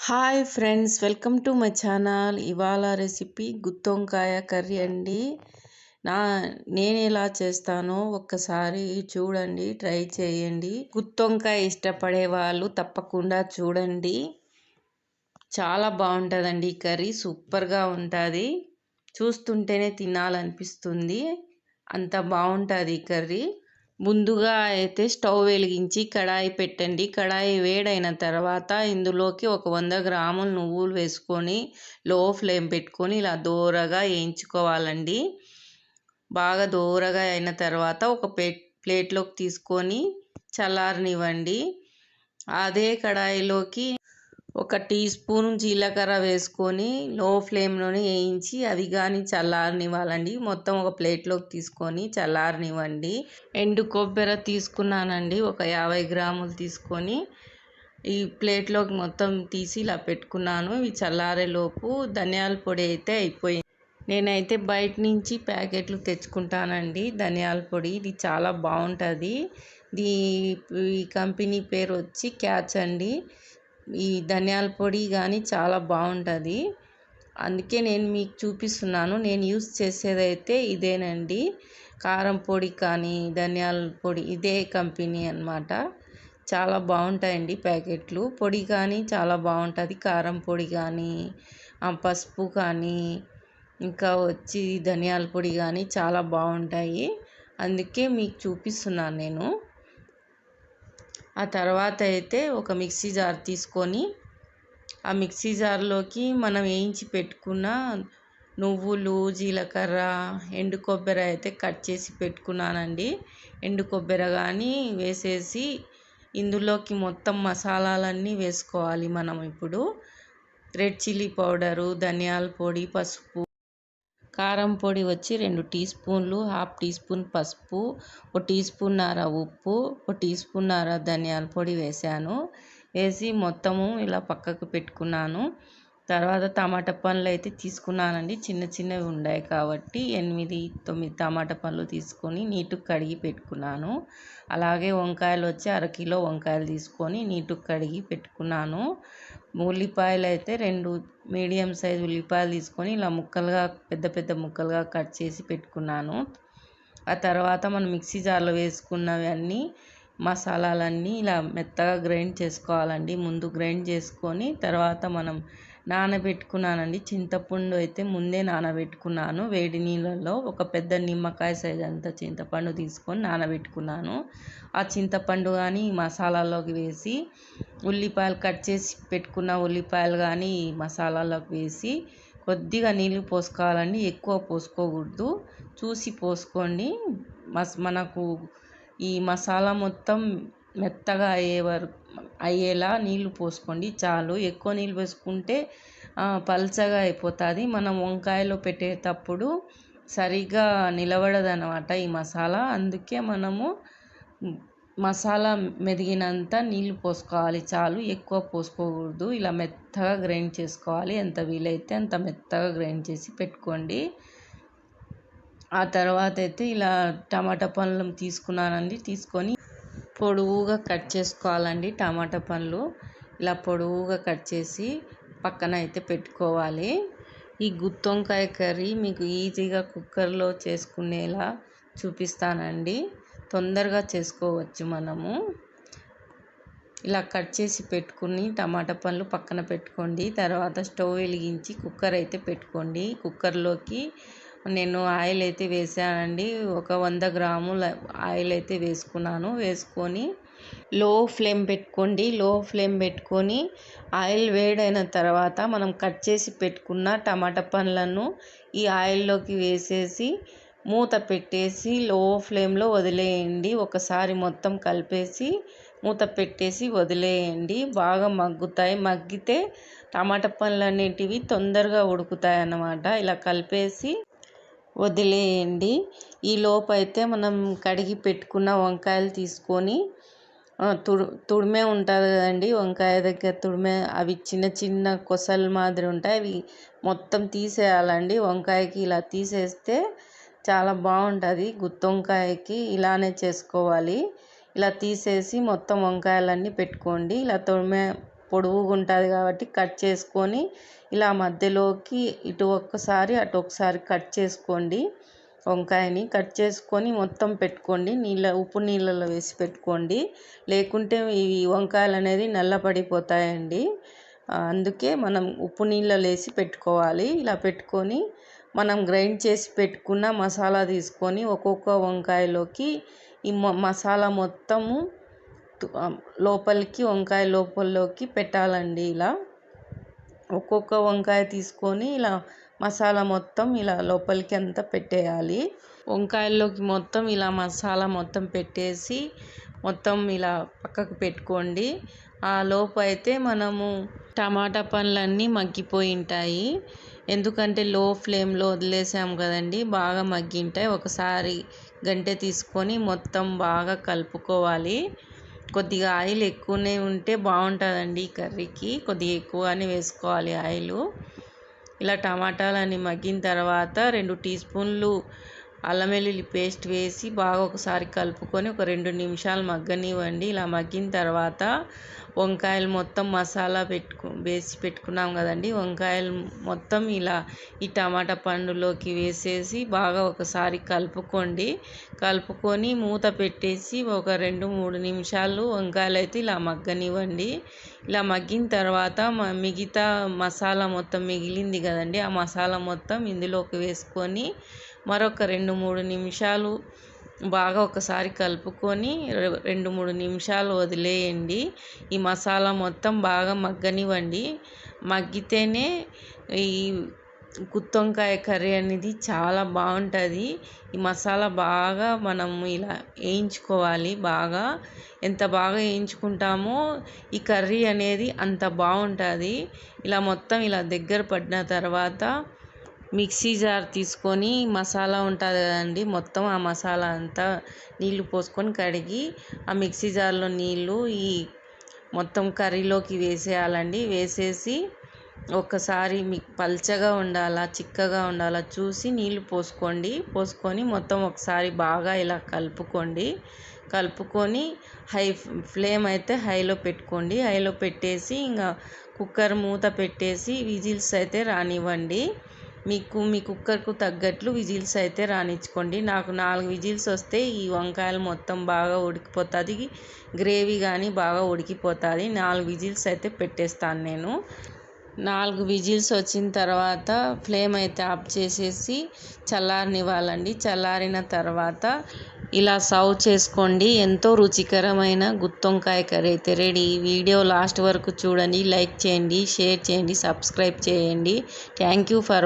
Hi friends welcome to my channel. ఇవాళ recipe గుత్తొంకాయ curry అండి. నా నేను ఎలా చేస్తానో ఒక్కసారి చూడండి ట్రై చేయండి. గుత్తొంకాయ ఇష్టపడే వాళ్ళు తప్పకుండా చూడండి. చాలా బాగుంటుందండి ఈ కర్రీ సూపర్గా ఉంటుంది. చూస్తుంటేనే తినాలనిపిస్తుంది. అంత బాగుంటుంది ఈ కర్రీ. ముందుగా అయితే స్టవ్ వెలిగించి కడాయి పెట్టండి. కడాయి వేడైన తర్వాత ఇందులోకి ఒక వంద గ్రాములు నువ్వులు వేసుకొని లో ఫ్లేమ్ పెట్టుకొని ఇలా దూరగా వేయించుకోవాలండి. బాగా దూరగా అయిన తర్వాత ఒక ప్లేట్లోకి తీసుకొని చల్లారనివ్వండి. అదే కడాయిలోకి ఒక టీ స్పూన్ జీలకర్ర వేసుకొని లో ఫ్లేమ్లోనే వేయించి అవి కానీ చల్లారనివ్వాలండి. మొత్తం ఒక ప్లేట్లోకి తీసుకొని చల్లారనివ్వండి. ఎండు కొబ్బరి తీసుకున్నానండి. ఒక యాభై గ్రాములు తీసుకొని ఈ ప్లేట్లోకి మొత్తం తీసి ఇలా పెట్టుకున్నాను. ఇవి చల్లారేలోపు ధనియాల పొడి అయితే అయిపోయింది. నేనైతే బయట నుంచి ప్యాకెట్లు తెచ్చుకుంటానండి ధనియాల పొడి. ఇది చాలా బాగుంటుంది. ఈ కంపెనీ పేరు వచ్చి క్యాచ్ అండి. ఈ ధనియాల పొడి కానీ చాలా బాగుంటుంది. అందుకే నేను మీకు చూపిస్తున్నాను. నేను యూస్ చేసేదైతే ఇదేనండి. కారం పొడి కానీ ధనియాల పొడి ఇదే కంపెనీ అనమాట చాలా బాగుంటాయండి ప్యాకెట్లు. పొడి కానీ చాలా బాగుంటుంది. కారం పొడి కానీ పసుపు కానీ ఇంకా వచ్చి ధనియాల పొడి కానీ చాలా బాగుంటాయి. అందుకే మీకు చూపిస్తున్నాను నేను. ఆ తర్వాత అయితే ఒక మిక్సీ జార్ తీసుకొని ఆ మిక్సీ జార్లోకి మనం వేయించి పెట్టుకున్న నువ్వులు జీలకర్ర ఎండు కొబ్బరి అయితే కట్ చేసి పెట్టుకున్నానండి. ఎండు కొబ్బరి కానీ వేసేసి ఇందులోకి మొత్తం మసాలాలన్నీ వేసుకోవాలి మనం ఇప్పుడు. రెడ్ చిల్లీ పౌడరు ధనియాల పొడి పసుపు కారం పొడి వచ్చి రెండు టీ స్పూన్లు హాఫ్ టీ స్పూన్ పసుపు ఒక టీ స్పూన్నర ఉప్పు ఒక టీ స్పూన్నర ధనియాల పొడి వేసాను వేసి మొత్తము ఇలా పక్కకు పెట్టుకున్నాను. తర్వాత టమాటా పండ్లు అయితే తీసుకున్నానండి. చిన్న చిన్నవి ఉన్నాయి కాబట్టి ఎనిమిది తొమ్మిది టమాటా పండ్లు తీసుకొని నీటుకు కడిగి పెట్టుకున్నాను. అలాగే వంకాయలు వచ్చి అరకిలో వంకాయలు తీసుకొని నీటుకు కడిగి పెట్టుకున్నాను. ఉల్లిపాయలు అయితే రెండు మీడియం సైజ్ ఉల్లిపాయలు తీసుకొని ఇలా ముక్కలుగా పెద్ద పెద్ద ముక్కలుగా కట్ చేసి పెట్టుకున్నాను. ఆ తర్వాత మనం మిక్సీ జార్లో వేసుకున్నవి అన్నీ మసాలాలన్నీ ఇలా మెత్తగా గ్రైండ్ చేసుకోవాలండి. ముందు గ్రైండ్ చేసుకొని తర్వాత మనం నానబెట్టుకున్నానండి. చింతపండు అయితే ముందే నానబెట్టుకున్నాను. వేడి నీళ్ళల్లో ఒక పెద్ద నిమ్మకాయ సైజ్ అంత చింతపండు తీసుకొని నానబెట్టుకున్నాను. ఆ చింతపండు కానీ మసాలాలోకి వేసి ఉల్లిపాయలు కట్ చేసి పెట్టుకున్న ఉల్లిపాయలు కానీ మసాలాలోకి వేసి కొద్దిగా నీళ్ళు పోసుకోవాలండి. ఎక్కువ పోసుకోకూడదు. చూసి పోసుకోండి. మస్ మనకు ఈ మసాలా మొత్తం మెత్తగా అయ్యే వరకు అయ్యేలా నీళ్ళు పోసుకోండి. చాలు. ఎక్కువ నీళ్ళు పోసుకుంటే పల్చగా అయిపోతుంది. మనం వంకాయలో పెట్టేటప్పుడు సరిగ్గా నిలబడదనమాట ఈ మసాలా. అందుకే మనము మసాలా మెదిగినంత నీళ్ళు పోసుకోవాలి. చాలు. ఎక్కువ పోసుకోకూడదు. ఇలా మెత్తగా గ్రైండ్ చేసుకోవాలి. ఎంత వీలైతే అంత మెత్తగా గ్రైండ్ చేసి పెట్టుకోండి. ఆ తర్వాత అయితే ఇలా టమాటా పండ్లు తీసుకున్నానండి. తీసుకొని పొడవుగా కట్ చేసుకోవాలండి టమాటా పండ్లు. ఇలా పొడవుగా కట్ చేసి పక్కన అయితే పెట్టుకోవాలి. ఈ గుత్తొంకాయ కర్రీ మీకు ఈజీగా కుక్కర్లో చేసుకునేలా చూపిస్తానండి. తొందరగా చేసుకోవచ్చు మనము. ఇలా కట్ చేసి పెట్టుకుని టమాటా పండ్లు పక్కన పెట్టుకోండి. తర్వాత స్టవ్ వెలిగించి కుక్కర్ అయితే పెట్టుకోండి. కుక్కర్లోకి నేను ఆయిల్ అయితే వేసానండి. ఒక వంద గ్రాముల ఆయిల్ అయితే వేసుకున్నాను. వేసుకొని లో ఫ్లేమ్ పెట్టుకోండి. లో ఫ్లేమ్ పెట్టుకొని ఆయిల్ వేడైన తర్వాత మనం కట్ చేసి పెట్టుకున్న టమాటా పండ్లను ఈ ఆయిల్లోకి వేసేసి మూత పెట్టేసి లో ఫ్లేమ్లో వదిలేయండి. ఒకసారి మొత్తం కలిపేసి మూత పెట్టేసి వదిలేయండి. బాగా మగ్గుతాయి. మగ్గితే టమాటా పండ్లు అనేటివి తొందరగా ఉడుకుతాయి అన్నమాట ఇలా కలిపేసి వదిలేయండి. ఈ లోపైతే అయితే మనం కడిగి పెట్టుకున్న వంకాయలు తీసుకొని తుడు తుడిమే ఉంటుంది కదండి. వంకాయ దగ్గర తుడిమే అవి చిన్న చిన్న కొసలు మాదిరి ఉంటాయి. అవి మొత్తం తీసేయాలండి. వంకాయకి ఇలా తీసేస్తే చాలా బాగుంటుంది. గుత్తి వంకాయకి ఇలానే చేసుకోవాలి. ఇలా తీసేసి మొత్తం వంకాయలన్నీ పెట్టుకోండి. ఇలా తుడిమే పొడవుగా ఉంటుంది కాబట్టి కట్ చేసుకొని ఇలా మధ్యలోకి ఇటు ఒక్కసారి అటు ఒకసారి కట్ చేసుకోండి. వంకాయని కట్ చేసుకొని మొత్తం పెట్టుకోండి. నీళ్ళ ఉప్పు నీళ్ళలో వేసి పెట్టుకోండి. లేకుంటే ఈ వంకాయలు అనేది నల్లపడిపోతాయండి అందుకే మనం ఉప్పు నీళ్ళలో వేసి పెట్టుకోవాలి. ఇలా పెట్టుకొని మనం గ్రైండ్ చేసి పెట్టుకున్న మసాలా తీసుకొని ఒక్కొక్క వంకాయలోకి ఈ మసాలా మొత్తము లోపలికి వంకాయ లోపల్లోకి పెట్టాలండి ఇలా. ఒక్కొక్క వంకాయ తీసుకొని ఇలా మసాలా మొత్తం ఇలా లోపలికి అంతా పెట్టేయాలి. వంకాయల్లోకి మొత్తం ఇలా మసాలా మొత్తం పెట్టేసి మొత్తం ఇలా పక్కకు పెట్టుకోండి. ఆ లోపు అయితే మనము టమాటా పండ్లన్నీ మగ్గిపోయి ఉంటాయి. ఎందుకంటే లో ఫ్లేమ్లో వదిలేసాం కదండి బాగా మగ్గింటాయి ఒకసారి గంటె తీసుకొని మొత్తం బాగా కలుపుకోవాలి. కొద్దిగా ఆయిల్ ఎక్కువనే ఉంటే బాగుంటుందండి ఈ కర్రీకి. కొద్దిగా ఎక్కువగానే వేసుకోవాలి ఆయిల్. ఇలా టమాటాలని మగ్గిన తర్వాత రెండు టీ స్పూన్లు అల్లం వెల్లుల్లి పేస్ట్ వేసి బాగా ఒకసారి కలుపుకొని ఒక రెండు నిమిషాలు మగ్గనివ్వండి. ఇలా మగ్గిన తర్వాత వంకాయలు మొత్తం మసాలా పెట్టుకు వేసి పెట్టుకున్నాం కదండి. వంకాయలు మొత్తం ఇలా ఈ టమాటా పండులోకి వేసేసి బాగా ఒకసారి కలుపుకోండి. కలుపుకొని మూత పెట్టేసి ఒక రెండు మూడు నిమిషాలు వంకాయలు అయితే ఇలా మగ్గనివ్వండి. ఇలా మగ్గిన తర్వాత మిగతా మసాలా మొత్తం మిగిలింది కదండి. ఆ మసాలా మొత్తం ఇందులోకి వేసుకొని మరొక రెండు మూడు నిమిషాలు బాగా ఒకసారి కలుపుకొని రెండు మూడు నిమిషాలు వదిలేయండి. ఈ మసాలా మొత్తం బాగా మగ్గనివ్వండి. మగ్గితేనే ఈ గుత్తొంకాయ కర్రీ అనేది చాలా బాగుంటుంది. ఈ మసాలా బాగా మనం ఇలా వేయించుకోవాలి బాగా. ఎంత బాగా వేయించుకుంటామో ఈ కర్రీ అనేది అంత బాగుంటుంది. ఇలా మొత్తం ఇలా దగ్గర పడిన తర్వాత మిక్సీ జార్ తీసుకొని మసాలా ఉంటుంది కదండి మొత్తం ఆ మసాలా అంతా నీళ్ళు పోసుకొని కడిగి ఆ మిక్సీ జార్లో నీళ్ళు ఈ మొత్తం కర్రీలోకి వేసేయాలండి. వేసేసి ఒక్కసారి మీ పల్చగా ఉండాలా చిక్కగా ఉండాలా చూసి నీళ్ళు పోసుకోండి. పోసుకొని మొత్తం ఒకసారి బాగా ఇలా కలుపుకోండి. కలుపుకొని హై ఫ్లేమ్ అయితే హైలో పెట్టుకోండి. హైలో పెట్టేసి ఇంకా కుక్కర్ మూత పెట్టేసి విజిల్స్ అయితే రానివ్వండి. మీకు మీ కుక్కర్కు తగ్గట్లు విజిల్స్ అయితే రానిచ్చుకోండి. నాకు నాలుగు విజిల్స్ వస్తే ఈ వంకాయలు మొత్తం బాగా ఉడికిపోతుంది. గ్రేవీ కానీ బాగా ఉడికిపోతుంది. నాలుగు విజిల్స్ అయితే పెట్టేస్తాను నేను. నాలుగు విజిల్స్ వచ్చిన తర్వాత ఫ్లేమ్ అయితే ఆఫ్ చేసేసి చల్లారనివ్వాలండి. చల్లారిన తర్వాత ఇలా సర్వ్ చేసుకోండి. ఎంతో రుచికరమైన గుత్తొంకాయ కర్రీ అయితే రెడీ. వీడియో లాస్ట్ వరకు చూడండి. లైక్ చేయండి షేర్ చేయండి సబ్స్క్రైబ్ చేయండి. Thank you for